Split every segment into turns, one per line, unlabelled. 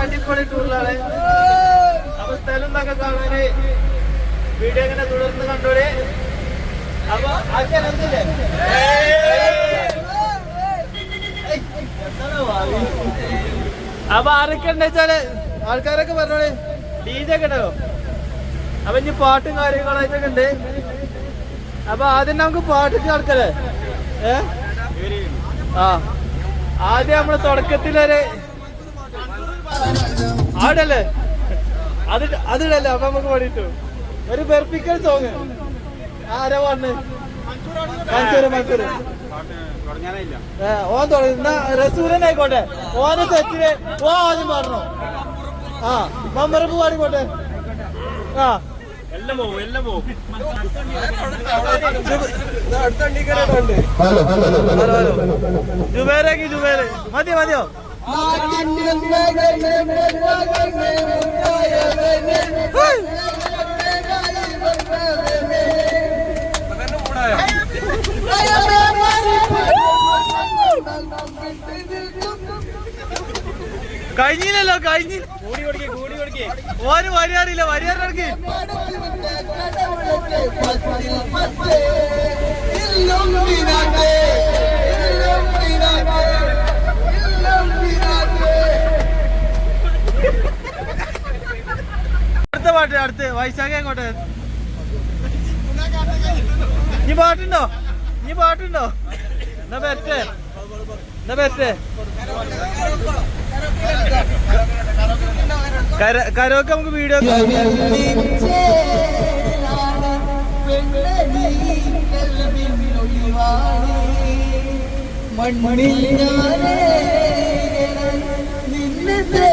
അടിപൊളി ടൂറിലാണ് അപ്പൊ സ്ഥലം എന്നൊക്കെ കാണാന് വീഡിയോ ഇങ്ങനെ തുടർന്ന് കണ്ടോടെ അപ്പൊ അപ്പൊ ആരൊക്കെ ഉണ്ടെച്ചാൽ ആൾക്കാരൊക്കെ പറഞ്ഞോളെ. ഡി ജെ ഒക്കെ അപ്പൊ ഇനി പാട്ടും കാര്യങ്ങളൊക്കെ ഉണ്ട്. അപ്പൊ ആദ്യം നമുക്ക് പാട്ടിട്ട് ആൾക്കാരെ ഏ? ആ. ആദ്യം നമ്മൾ തുടക്കത്തിലൊരു ആടല്ലേ? അത് അതിടല്ലേ അപ്പൊ നമുക്ക് പാടിട്ടു ഒരു പെർപ്പിക്കൽ സോങ് ആരാ പാടുന്നത് മൻസൂര് മൻസൂര്. ഓൻ തുടങ്ങി. റസൂലൻ ആയിക്കോട്ടെ. ഓനെ സെറ്റിന് ഓ ആദ്യം പാടണോ? ആ മമ്മറപ്പ് പാടിക്കോട്ടെ. ആ. ജുബേരേക്ക് ജുബേര് മതിയോ മതിയോ? കഴിഞ്ഞില്ലല്ലോ കഴിഞ്ഞി
കൂടി കൊടുക്കേ കൂടി കൊടുക്കേ
ഓന് വരിയാറില്ല വരിയാറിടക്ക് അടുത്ത പാട്ട് അടുത്ത് വൈശാഖ അങ്ങോട്ട്. നീ പാട്ടുണ്ടോ? നീ പാട്ടുണ്ടോ? എന്നാ പറ്റേ എന്നാ പറ്റേ കരോക്കെ നമുക്ക് വീഡിയോ
മണ്ണിൽ നിന്നെ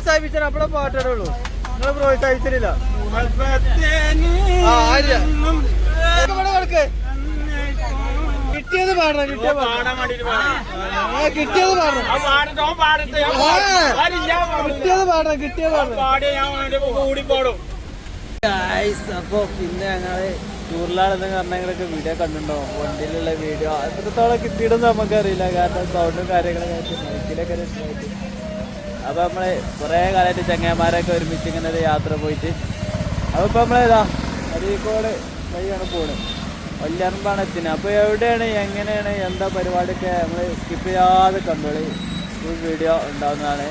പ്രോത്സാഹിപ്പിച്ചാൽ അപ്പഴേ പാട്ടുള്ളൂ നിങ്ങൾ പ്രോത്സാഹിപ്പിച്ചില്ല കിട്ടിയത് പാടണം കിട്ടിയത് പാടണം. കിട്ടിയത് പാടണം. ആ, കിട്ടിയത് പാടണം അപ്പൊ പിന്നെ ഞങ്ങൾ ടൂറിലാണെന്ന് പറഞ്ഞങ്ങളൊക്കെ വീഡിയോ കണ്ടുണ്ടോ വണ്ടിയിലുള്ള വീഡിയോ എത്രത്തോളം കിട്ടിയിടും നമുക്കറിയില്ല. കാരണം സൗണ്ടും കാര്യങ്ങളൊക്കെ മൈക്കിലൊക്കെ രസമായിട്ട് അപ്പൊ നമ്മൾ കുറെ കാലമായിട്ട് ചങ്ങന്മാരൊക്കെ ഒരുമിച്ച് ഇങ്ങനെ ഒരു യാത്ര പോയിട്ട്. അപ്പൊ ഇപ്പൊ നമ്മളിതാ അരീക്കോട് വഴിയാണ് പോണ് വല്യറമ്പാണ് എത്തിനെ അപ്പൊ എവിടെയാണ് എങ്ങനെയാണ് എന്താ പരിപാടിയൊക്കെ? നമ്മൾ സ്കിപ്പ് ചെയ്യാതെ കണ്ടോളി ഫുൾ വീഡിയോ ഉണ്ടാവുന്നതാണ്.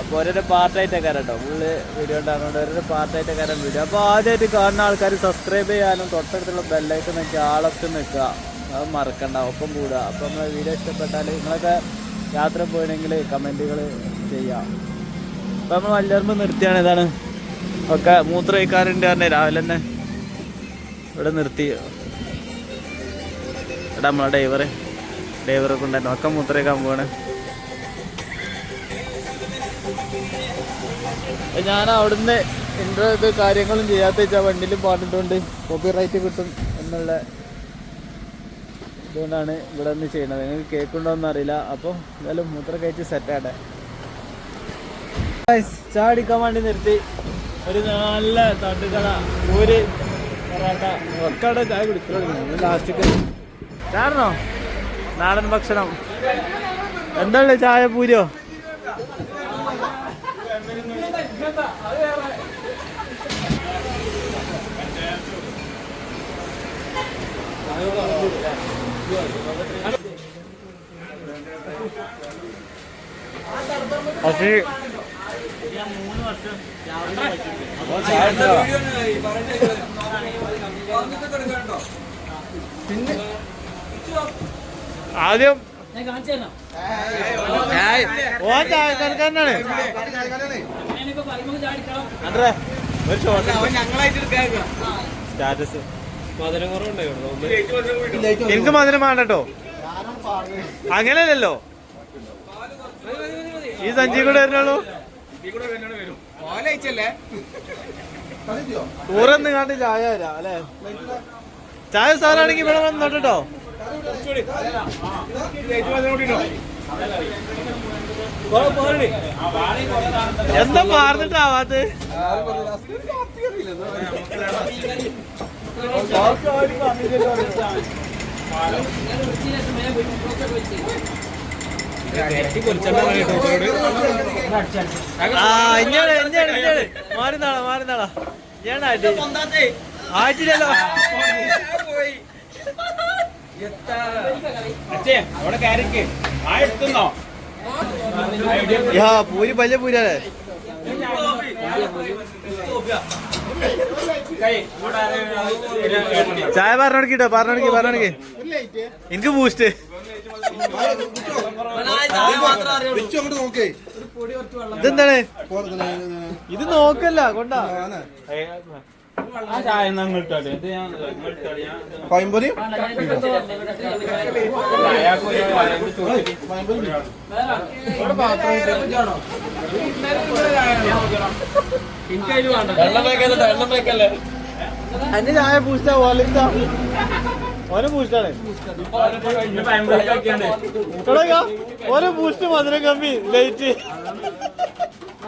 അപ്പോൾ ഓരോരോ പാർട്ടായിട്ടൊക്കെ കേട്ടോ ഫുള്ള് വീഡിയോ ഉണ്ടാകുന്നുണ്ട് ഓരോരോ പാർട്ടായിട്ടൊക്കെ കയറാൻ വീഡിയോ അപ്പോൾ ആദ്യമായിട്ട് കാണുന്ന ആൾക്കാർ സബ്സ്ക്രൈബ് ചെയ്യാനും തൊട്ടടുത്തുള്ള ബെല്ലൈക്കൺ നിൽക്കുക ആളൊക്കെ നിൽക്കുക. അത് മറക്കണ്ട ഒപ്പം കൂടുക. അപ്പോൾ നമ്മൾ വീഡിയോ ഇഷ്ടപ്പെട്ടാൽ നിങ്ങളൊക്കെ യാത്ര പോയിണെങ്കിൽ കമന്റുകൾ ചെയ്യാം. അപ്പോൾ നമ്മൾ നിർത്തിയാണ് ഇതാണ്. ഒക്കെ മൂത്ര വയ്ക്കാറുണ്ട് പറഞ്ഞ രാവിലെ തന്നെ. ഇവിടെ നിർത്തി. ഇവിടെ നമ്മളെ ഡ്രൈവർ ഡ്രൈവറെ കൊണ്ടുതന്നെ ഒക്കെ മൂത്ര വയ്ക്കാൻ പോവാണ് ഞാൻ അവിടുന്ന് എന്റെ ഇത് കാര്യങ്ങളും ചെയ്യാത്ത വെച്ചാൽ വണ്ടിയിൽ പാട്ടിട്ടുണ്ട് കോപ്പി റൈറ്റ് കിട്ടും എന്നുള്ള ഇതുകൊണ്ടാണ് ഇവിടെ നിന്ന് ചെയ്യണത്. നിങ്ങൾക്ക് കേൾക്കുണ്ടോന്ന് എന്നറിയില്ല. അപ്പോൾ എന്തായാലും മൂത്ര കഴിച്ച് സെറ്റാട്ടെ ചായ അടിക്കാൻ വേണ്ടി നിർത്തി. ഒരു നല്ല തട്ടുകട ഒരു ചാടണോ നാടൻ ഭക്ഷണം. എന്താണ് ചായ പൂരിയോ? പക്ഷേ ആദ്യം ചായക്കാരനാണ് അത്രേ. ഒരു ഷോട്ട് സ്റ്റാറ്റസ്. എനിക്ക് മധുരം വേണ്ട കേട്ടോ അങ്ങനെയല്ലല്ലോ. ഈ സഞ്ചി കൂടെ വരുന്നുള്ളൂ. ടൂറൊന്നും കാണ്ട് ചായ തരാം അല്ലേ? ചായ സാറാണെങ്കിൽ ഇവിടെ വന്ന് നോട്ടോ എന്താ മാറുന്നിട്ടാവാത്ത ആ ഇഞ്ഞാണ് ഇഞ്ഞാണ് അടി ആയിട്ടില്ലല്ലോ
പൂരാ
യാ പൂരി ചായ പറഞ്ഞോടിക്കട്ടോ പറഞ്ഞോടിക്ക് പറഞ്ഞോടിക്ക്. എനിക്ക് ബൂസ്റ്റ് ഇതെന്താണ്? ഇത് നോക്കല്ല കൊണ്ടാ.
പയമ്പൊരി?
എന്റെ ചായ പൂച്ചാ ഓലിന്റെ ഓരോ ബൂസ്റ്റാണ് തുടങ്ങ ഓരോ ബൂസ്റ്റ് മധുരം കമ്മി ലൈറ്റ്.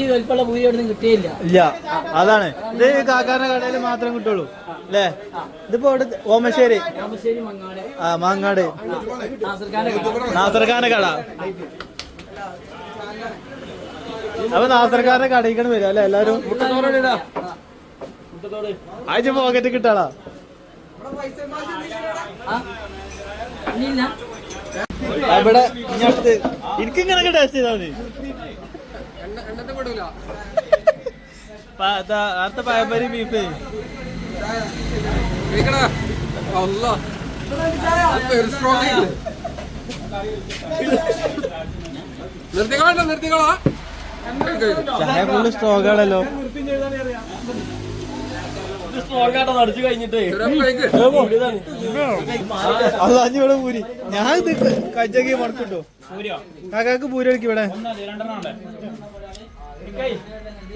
വലിപ്പമുള്ള പൂരി അവിടെ നിന്ന് കിട്ടിയില്ല.
ഇല്ല അതാണ്. ഇത് കാക്കാരുടെ കടയിൽ മാത്രം കിട്ടുള്ളൂ. അല്ലേ? ഇതിപ്പോ ഓമശ്ശേരി. ആ മാങ്ങാട്.
നാസർഖാന്റെ കട.
അപ്പൊ നാസർഖാന്റെ കടയിക്കണം വരിക അല്ലെ എല്ലാരും ആഴ്ച പോക്കറ്റ് കിട്ടാളാ? അവിടെ എനിക്ക് ഇങ്ങനെ ടേസ്റ്റ് ചെയ്താ മതി. ദാ, അടുത്ത പഴംപരി ബീഫ്
നിർത്തിക്കളാ നിർത്തിക്കളാ.
ചായ ഫുള്ള് സ്ട്രോങ് ആണല്ലോ. അല്ല അഞ്ഞു ഇവിടെ പൂരി. ഞാൻ ഇത് കച്ചക്കി മടക്കിട്ടോ
സൂര്യോ
കാക്കാക്ക് പൂരി കളിക്കും ഇവിടെ.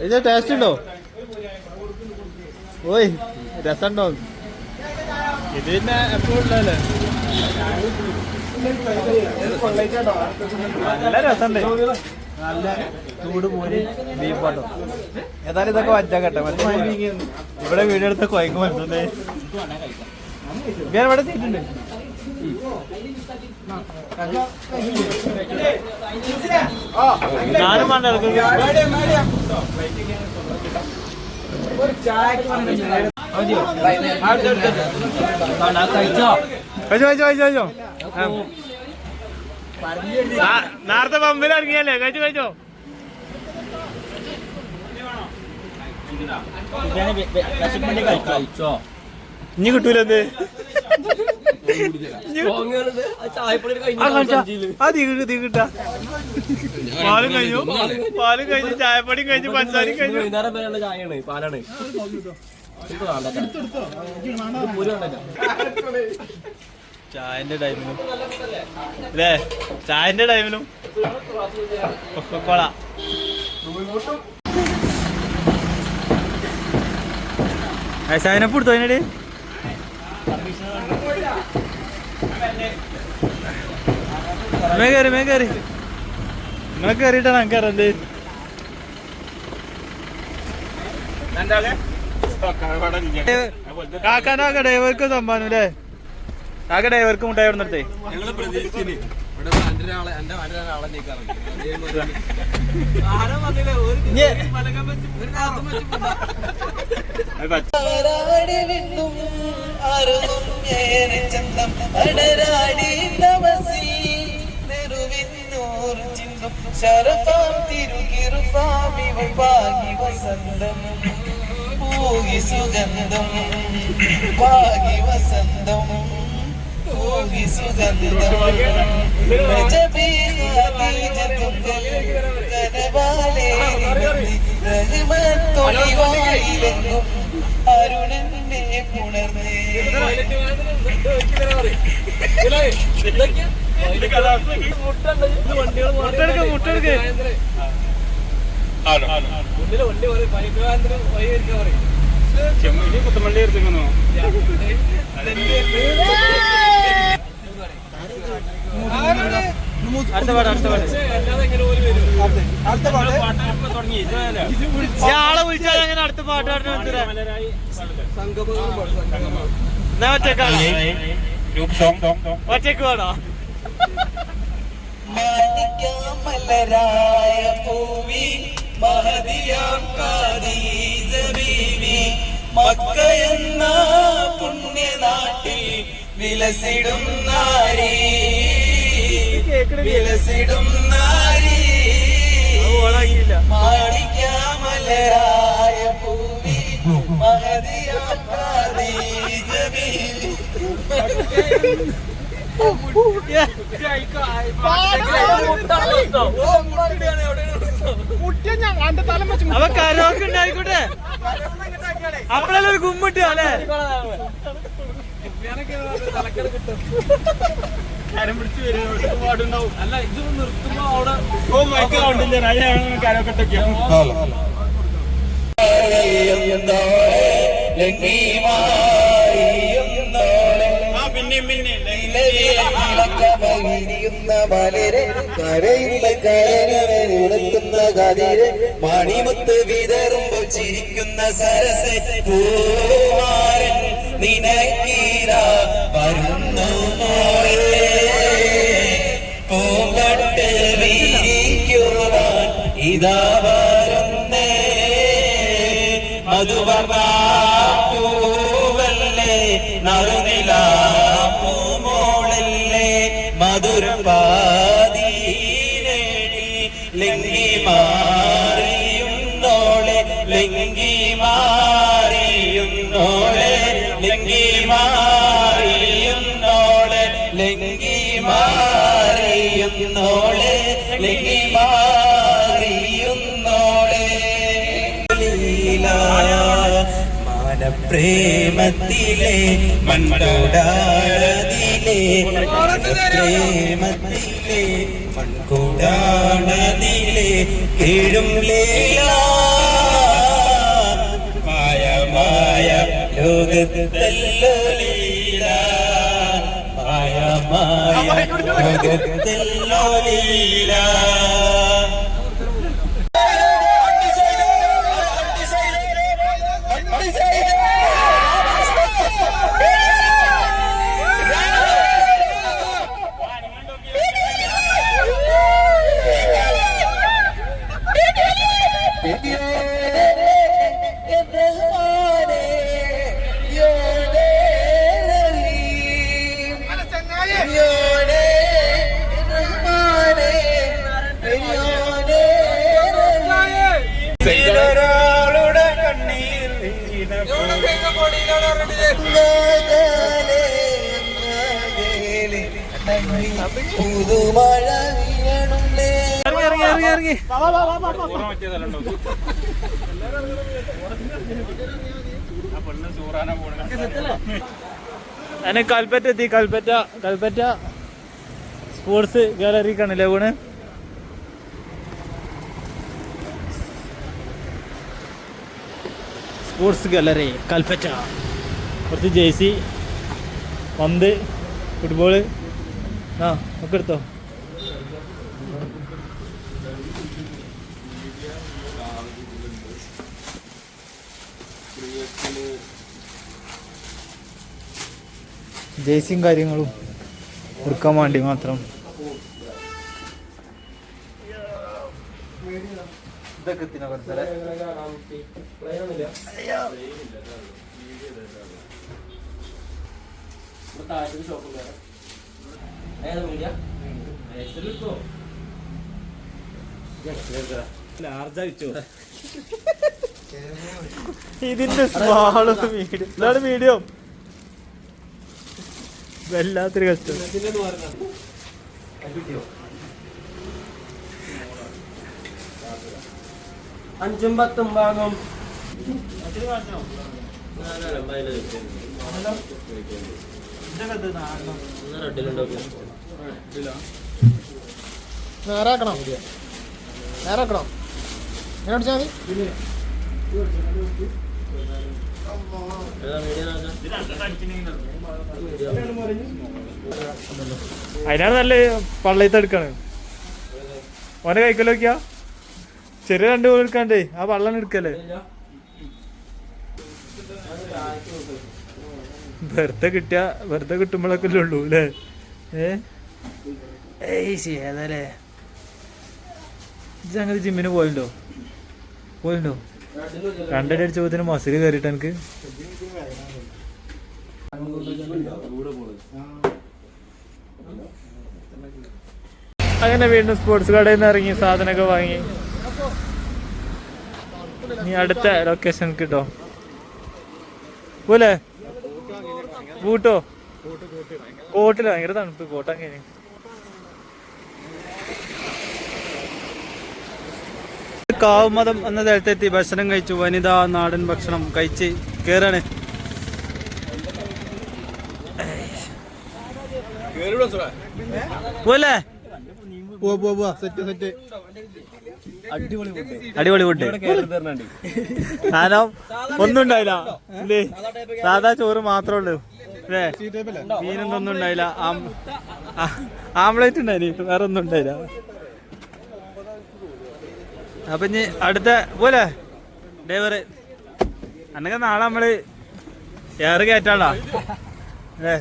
ഇത് ടേസ്റ്റ് ഉണ്ടോ? ഓയ് രസമുണ്ടോ? ഇത് പിന്നെ എപ്പോഴും നല്ല രസമുണ്ട്. നല്ല ചൂട് പൂരി ബീഫ് പാട്ടോ ഏതായാലും ഇതൊക്കെ വച്ചാ കേട്ടോ ഇവിടെ വീഡിയോ എടുത്ത് കൊയക്ക് മനസ്സിലേ ഇവിടെ എത്തിയിട്ടുണ്ട്. ഞാനും വേണ്ട
കഴിച്ചോ
നേരത്തെ പമ്പിൽ ഇറങ്ങിയല്ലേ? കഴിച്ചോ കഴിച്ചോ.
കഴിച്ചോ
ഇനി കിട്ടൂലെന്ത് ആ കഴിച്ചാ ആ തീ കിട്ടു തീ കിട്ടാ പാലും കഴിഞ്ഞു. പാലും കഴിഞ്ഞു ചായപ്പൊടിയും കഴിഞ്ഞു പഞ്ചസാരയും കഴിഞ്ഞു.
വൈകുന്നേരം വരെയുള്ള ചായയാണ് പാലാണ്.
ചായന്റെ ടൈമിലും. അല്ലേ ചായന്റെ ടൈമിലും. Coca Cola. സൈനപ്പ് എടുത്തോ അതിനടി? മേ കയറി മേ കയറി. മേ കയറിയിട്ടാണ് എനിക്ക് അറിയണ്ടേ കാക്കാനോ ഡ്രൈവർക്ക് സമ്മാനം അല്ലേ? കാക്ക ഡ്രൈവർക്ക് മുട്ടായി അവിടെ നിർത്തേ
ഞങ്ങൾ പ്രതീക്ഷിച്ചിന്.
ഏറെ ചന്തം അടരാടി തമസി നെറുവിന്നൂർ ശരഫാം തിരുകിറുഫാമി പാകി വസന്തം. പൂകി സുഗന്ധം പാകി വസന്തം. പൂകി സുഗന്ധം കനവാലേ റഹ്മത്തൊളിവായിലെങ്ങും അരുണനെ പുണർന്നേ
ചെമ്മീന് കുത്തമണ്ടി എടുത്തിരിക്കുന്നു
അടുത്ത പാട് അടുത്ത പാട്ട്.
പാട്ട് തുടങ്ങി ഇതല്ലേ
ഇയാളെ വിളിച്ചാൽ അങ്ങനെ അടുത്ത പാട്ട് പാടുന്ന മനസ്സിലാ
മലരായി
എന്നാ ഒറ്റക്കാണോ
ഗ്രൂപ്പ് സോങ്
ഒറ്റയ്ക്ക് വേണോ
മലരായ പൂവി മഹതിയാം ഖദീജ ബീവി മക്ക എന്ന പുണ്യനാട്ടിൽ വിലസിടും നാരി. വിലസിടും ഖദീജ ബീവി
അപ്പൊ കരോക്കെ ഉണ്ടായിക്കോട്ടെ? അപ്പഴല്ലേ ഒരു ഗുമ്മിട്ട് അല്ലേ?
കരം പിടിച്ച് വരുന്ന പാടുണ്ടാവും അല്ല ഇത് നിർത്തുമ്പോ അവിടെ ഓ മൈക്ക് കൗണ്ടില്ല പിന്നെയും പിന്നെ
മലരെ കരയില്ല കരനുണർത്തുന്ന കതിര് മണിമുത്ത് വിതറുമ്പോൾ ചിരിക്കുന്ന സരസ് പൂമാരൻ നിനക്കീര ഇതാ വരുന്നേ മധുവർണ പൂവല്ലേ നറുനില പൂമോളല്ലേ മധുരപാതീനേടി ലിംഗി മാറിയുന്നോളെ ലിംഗി മാറിയുന്നോളെ ലിംഗി മാറിയുന്നോളെ ലിംഗി മാറിയുന്നോളെ ലിംഗി മാറിയുന്നോളെ മാനപ്രേമത്തിലെ മൺകൂടാണതിലെ പ്രേമത്തിലെ മൺകൂടാണതിലെ കീഴും ലീല മായ മായ ലോകത്തല്ലോ ലീല മായ മായ ലോകത്തല്ലോ ലീല.
ഇറങ്ങി കൽപ്പറ്റ എത്തി കൽപ്പറ്റ കൽപ്പറ്റ സ്പോർട്സ് ഗാലറി കാണില്ലേ ഊണ് സ്പോർട്സ് ഗാലറി കൽപ്പറ്റ. കുറച്ച് ജേഴ്സി പന്ത് ഫുട്ബോൾ ആ ഒക്കെ എടുത്തോ. ജേഴ്സിയും കാര്യങ്ങളും കൊടുക്കാൻ വേണ്ടി മാത്രം. ഇതൊക്കെ ഇതിന്റെ സ്മാൾ മീഡിയം ഇതാണ് മീഡിയം. വല്ലാത്തൊരു കഷ്ടം.
അഞ്ചും പത്തും ഭാഗം
ഇത് നാടണം
നേരാക്കണം. നേരാക്കണം. എങ്ങനെ
അതിനാണ് നല്ല പള്ളയത്ത് എടുക്കാണ്. ഓനെ കൈക്കല്ലോ നോക്കിയാ ചെറിയ രണ്ട് എടുക്കാണ്ടേ ആ വള്ളം എടുക്കല്ലേ? വെറുതെ കിട്ടിയ വെറുതെ കിട്ടുമ്പോഴൊക്കെ ഉള്ളൂ അല്ലേ? ഏയ് ഏതല്ലേ ഇത് അങ്ങനെ ജിമ്മിന് പോയിണ്ടോ പോയിണ്ടോ രണ്ടടി അടിച്ചപ്പോത്തിന് മസിൽ കയറിയിട്ട് എനിക്ക്. അങ്ങനെ വീണ്ടും സ്പോർട്സ് കടയിൽ നിന്ന് ഇറങ്ങി സാധനമൊക്കെ വാങ്ങി. നീ അടുത്ത ലൊക്കേഷൻ കിട്ടോ പോലെ ബൂട്ടോ കോട്ടിൽ ഭയങ്കര തണുപ്പ് കോട്ടം കഴിഞ്ഞു കാവുമതം എന്ന സ്ഥലത്തെത്തി ഭക്ഷണം കഴിച്ചു. വനിതാ നാടൻ ഭക്ഷണം കഴിച്ച് കേറാണ്. പോലെ
സെറ്റ് സെറ്റ്
അടിപൊളി ഫുഡ് കാരണം ഒന്നും ഉണ്ടായില്ല ഇല്ലേ? സാധാ ചോറ് മാത്രമേ ഉള്ളൂ. മീനൊന്നും ഉണ്ടായില്ല ആംപ്ലേറ്റ് ഉണ്ടായിരുന്നു വേറെ ഒന്നും ഉണ്ടായില്ല. അപ്പൊ ഇനി അടുത്ത പോലെ ഡ്രൈവറ്. അന്നൊക്കെ നാളെ നമ്മൾ ഏറെ കയറ്റാളാ അല്ലേ?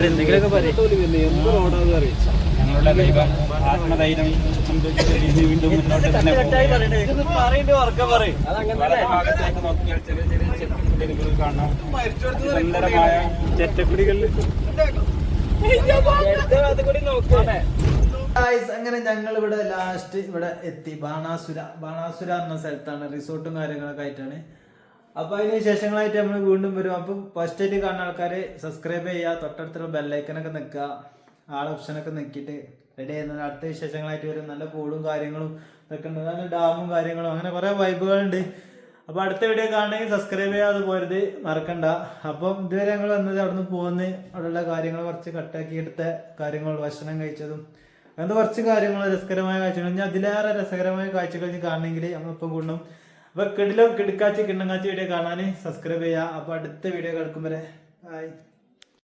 എന്തെങ്കിലുമൊക്കെ പറയും.
ഞങ്ങളുടെ ദൈവം ആത്മധൈര്യം വീണ്ടും മുന്നോട്ട് തന്നെ ഭാഗത്തേക്ക് നോക്കിയാൽ ചെറിയ ചെറിയ ചെറുകുടിലുകൾ കാണാം. സുന്ദരമായ ചെറ്റക്കുടികളിൽ.
ഗായ്സ് അങ്ങനെ ഞങ്ങൾ ഇവിടെ ലാസ്റ്റ് ഇവിടെ എത്തി. ബാണാസുര ബാണാസുര എന്ന സ്ഥലത്താണ്. റിസോർട്ടും കാര്യങ്ങളൊക്കെ ആയിട്ടാണ്. അപ്പൊ അതിന് വിശേഷങ്ങളായിട്ട് നമ്മൾ വീണ്ടും വരും. അപ്പൊ ഫസ്റ്റ് ആയിട്ട് കാണുന്ന ആൾക്കാര് സബ്സ്ക്രൈബ് ചെയ്യുക തൊട്ടടുത്തുള്ള ബെല്ലൈക്കനൊക്കെ നിൽക്കുക. ആൾ ഓപ്ഷനൊക്കെ നിൽക്കിയിട്ട് റെഡി ആയിരുന്നു അടുത്ത വിശേഷങ്ങളായിട്ട് വരും. നല്ല പൂളും കാര്യങ്ങളും ഇതൊക്കെ ഉണ്ട്. നല്ല ഡാമും കാര്യങ്ങളും. അങ്ങനെ കുറേ വൈബുകളുണ്ട് അപ്പോൾ അടുത്ത വീഡിയോ കാണണമെങ്കിൽ സബ്സ്ക്രൈബ് ചെയ്യാതെ പോരുത്. മറക്കണ്ട. അപ്പം ഇതുവരെ ഞങ്ങൾ വന്നത് അവിടുന്ന് പോകുന്ന അവിടെയുള്ള കാര്യങ്ങൾ കുറച്ച് കട്ടാക്കി എടുത്ത കാര്യങ്ങൾ ഭക്ഷണം കഴിച്ചതും അങ്ങനത്തെ കുറച്ച് കാര്യങ്ങൾ രസകരമായ കാഴ്ചകൾ. ഇനി അതിലേറെ രസകരമായ കാഴ്ചകൾ ഇനി കാണണമെങ്കിൽ നമ്മളിപ്പം കൊണ്ടും അപ്പൊ കിടിലോ കിടക്കാച്ചി കിണ്ണങ്ങാച്ചി വീഡിയോ കാണാൻ സബ്സ്ക്രൈബ് ചെയ്യുക. അപ്പൊ അടുത്ത വീഡിയോ കേൾക്കും വരെ ബൈ